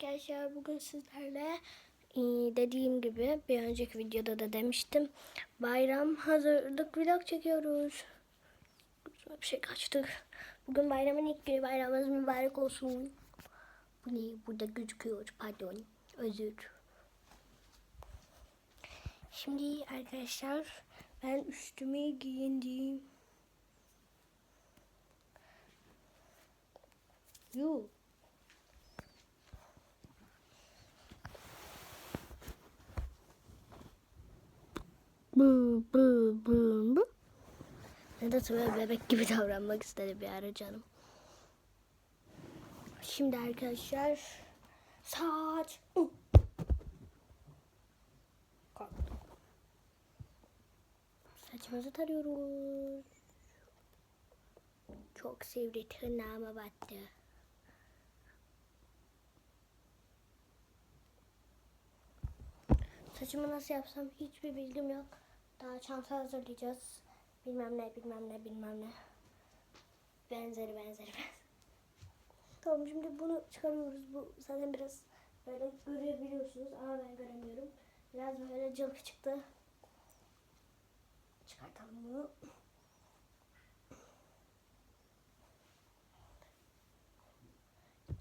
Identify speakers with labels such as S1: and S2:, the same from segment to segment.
S1: arkadaşlar bugün sizlerle e, dediğim gibi bir önceki videoda da demiştim bayram hazırlık vlog çekiyoruz. Bir şey kaçtık. Bugün bayramın ilk günü bayramınız mübarek olsun. Bu ne? Burada gözüküyor. Pardon. Özür. Şimdi arkadaşlar ben üstümü giyindim. Yuh. Bu. Nedense böyle bebek gibi davranmak istedi bir ara canım. Şimdi arkadaşlar saç. Uh. Kalktım. Saçımızı tarıyoruz. Çok sivri tırnağıma battı. Saçımı nasıl yapsam hiçbir bilgim yok. Daha çanta hazırlayacağız. Bilmem ne, bilmem ne, bilmem ne. Benzeri, benzeri, benzeri. Tamam şimdi bunu çıkarıyoruz. Bu zaten biraz böyle görebiliyorsunuz ama ben göremiyorum. Biraz böyle cılkı çıktı. Çıkartalım bunu.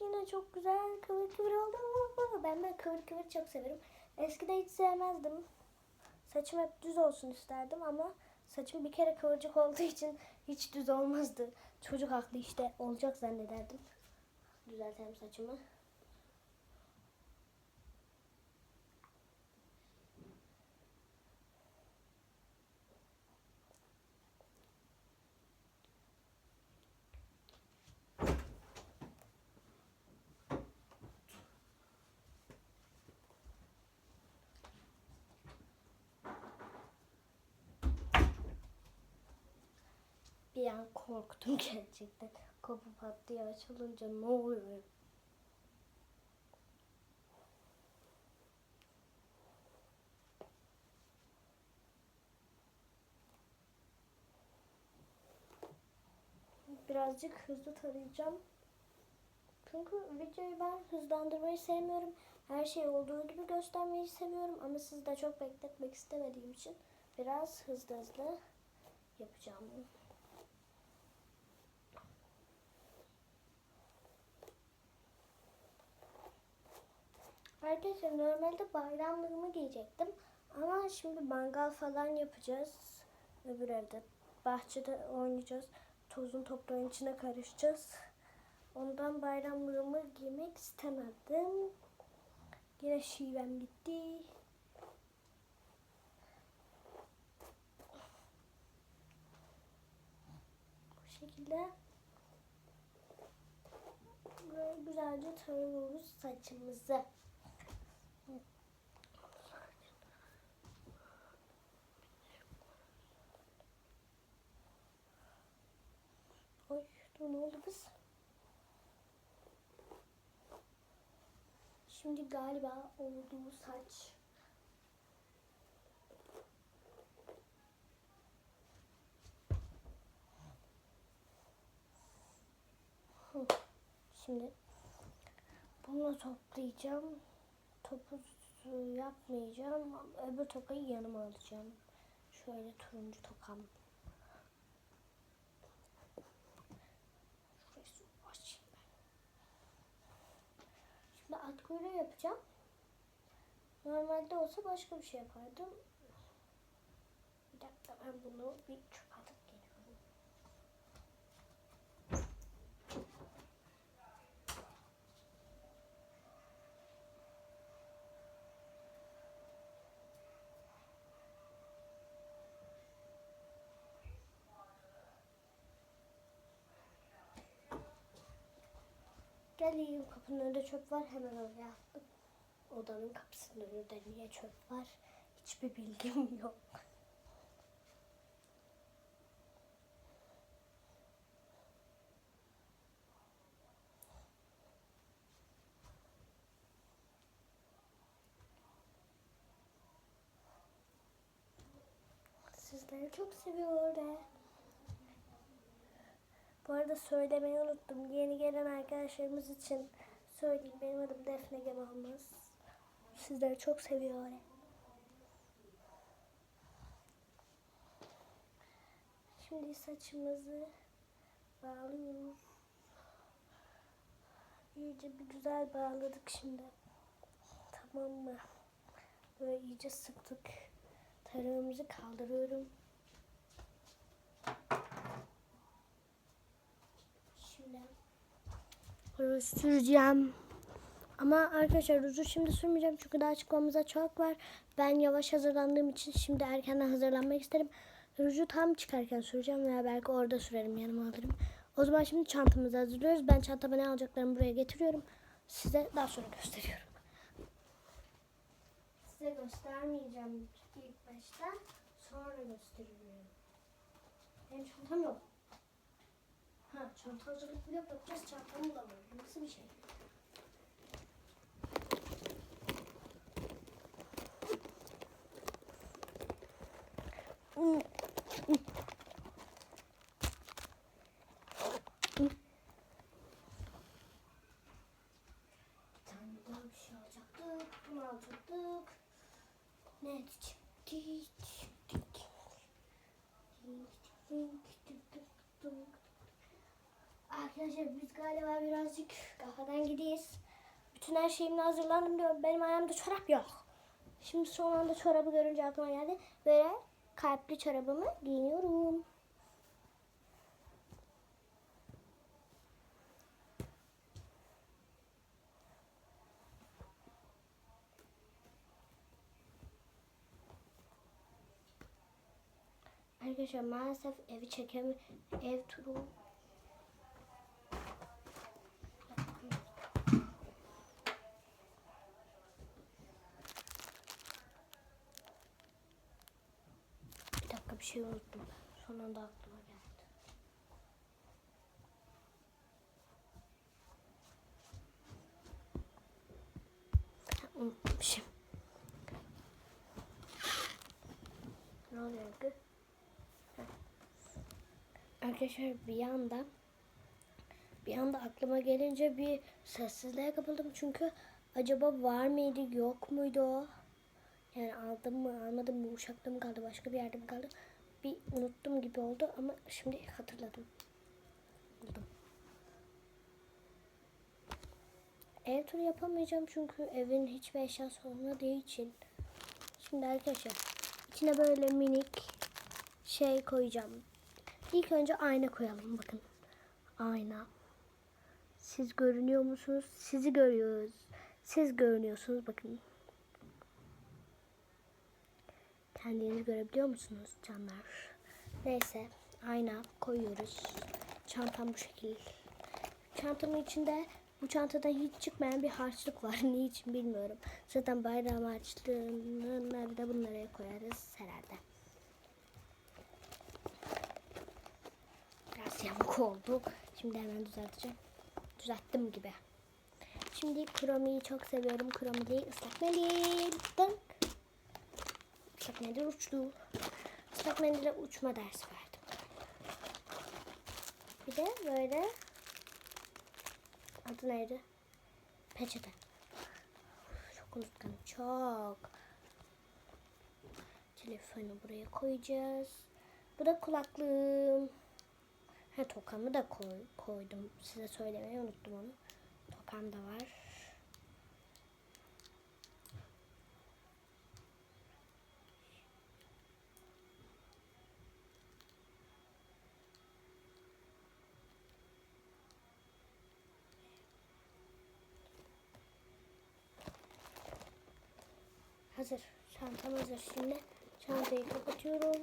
S1: Yine çok güzel kıvır kıvır oldu. Ben böyle kıvır kıvır çok severim. Eskiden hiç sevmezdim. Saçım hep düz olsun isterdim ama saçım bir kere kıvırcık olduğu için hiç düz olmazdı. Çocuk haklı işte olacak zannederdim. Düzeltelim saçımı. Bir korktum gerçekten. Kapı pat diye açılınca ne oluyor? Birazcık hızlı tarayacağım. Çünkü videoyu ben hızlandırmayı sevmiyorum. Her şey olduğu gibi göstermeyi seviyorum ama sizi de çok bekletmek istemediğim için biraz hızlı hızlı yapacağım bunu. Arkadaşlar normalde bayramlığımı giyecektim. Ama şimdi mangal falan yapacağız. Öbür evde. Bahçede oynayacağız. Tozun toprağın içine karışacağız. Ondan bayramlığımı giymek istemedim. Yine şivem gitti. Bu şekilde böyle güzelce tarıyoruz saçımızı. Dur ne oldu kız? Şimdi galiba olduğu saç. Şimdi bunu toplayacağım. Topu yapmayacağım. Öbür tokayı yanıma alacağım. Şöyle turuncu tokam. Şurayı su açayım ben. Şimdi at kuyruğu yapacağım. Normalde olsa başka bir şey yapardım. Bir dakika ben bunu bir çöp Geleyim kapının önünde çöp var hemen oraya attım. Odanın kapısının önünde niye çöp var hiçbir bilgim yok. Sizleri çok seviyorum. Bu arada söylemeyi unuttum. Yeni gelen arkadaşlarımız için söyleyeyim. Benim adım Defne Gemalmaz. Sizleri çok seviyorum. Şimdi saçımızı bağlıyoruz. İyice bir güzel bağladık şimdi. Tamam mı? Böyle iyice sıktık. Tarağımızı kaldırıyorum. Şimdi ruj süreceğim. Ama arkadaşlar ruju şimdi sürmeyeceğim çünkü daha çıkmamıza çok var. Ben yavaş hazırlandığım için şimdi erkenden hazırlanmak isterim. Ruju tam çıkarken süreceğim veya belki orada sürerim yanıma alırım. O zaman şimdi çantamızı hazırlıyoruz. Ben çantama ne alacaklarımı buraya getiriyorum. Size daha sonra gösteriyorum. Size göstermeyeceğim ilk başta. Sonra gösteriyorum. Benim çantam yok. Ha çanta hazırlık bile yapacağız. Çantamı bulamıyorum. Nasıl bir şey? Bir tane daha bir şey alacaktık. Bunu alacaktık. Ne çıktık? Arkadaşlar biz galiba birazcık kafadan gideyiz. Bütün her şeyimle hazırlandım diyorum. Benim ayağımda çorap yok. Şimdi son anda çorabı görünce aklıma geldi. Böyle kalpli çorabımı giyiniyorum. Arkadaşlar maalesef evi çekemi ev turu Bir şey unuttum. Son anda aklıma geldi. Unutmuşum. Ne oluyor ki? Arkadaşlar bir anda bir anda aklıma gelince bir sessizliğe kapıldım çünkü acaba var mıydı yok muydu o? Yani aldım mı almadım mı uçakta mı kaldı başka bir yerde mi kaldı? Bir unuttum gibi oldu ama şimdi hatırladım. Buldum. Ev turu yapamayacağım çünkü evin hiçbir eşyası olmadığı için. Şimdi arkadaşlar içine böyle minik şey koyacağım. İlk önce ayna koyalım bakın. Ayna. Siz görünüyor musunuz? Sizi görüyoruz. Siz görünüyorsunuz bakın. Kendinizi görebiliyor musunuz canlar? Neyse ayna koyuyoruz. Çantam bu şekil. Çantamın içinde bu çantada hiç çıkmayan bir harçlık var. Niçin bilmiyorum. Zaten bayram harçlığını nerede bunları koyarız herhalde. Biraz yamuk oldu. Şimdi hemen düzelteceğim. Düzelttim gibi. Şimdi kromiyi çok seviyorum. Kromi değil ıslak mendil. Islak mendil uçtu. Islak mendile uçma dersi verdim. Bir de böyle adı neydi? Peçete. Çok unutkanım. Çok. Telefonu buraya koyacağız. Bu da kulaklığım. Ha tokamı da koy, koydum. Size söylemeyi unuttum onu. Tokam da var. Hazır. Çantam hazır. Şimdi çantayı kapatıyorum.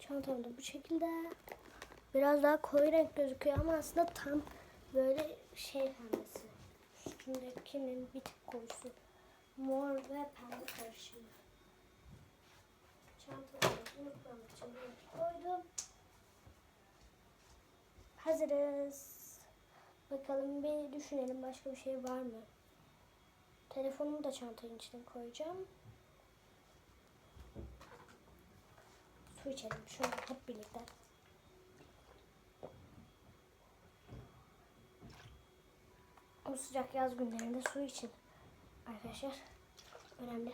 S1: Çantam da bu şekilde. Biraz daha koyu renk gözüküyor ama aslında tam böyle şey pembesi. Üstündekinin bir tık koyusu. Mor ve pembe karışımı. Çantamı unutmamak koydum. Hazırız. Bakalım bir düşünelim başka bir şey var mı? Telefonumu da çantanın içine koyacağım. Su içelim şöyle hep birlikte. Bu sıcak yaz günlerinde su için arkadaşlar önemli.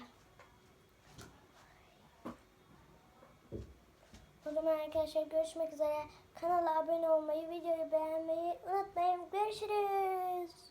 S1: O zaman arkadaşlar görüşmek üzere. Kanala abone olmayı, videoyu beğenmeyi unutmayın. Görüşürüz.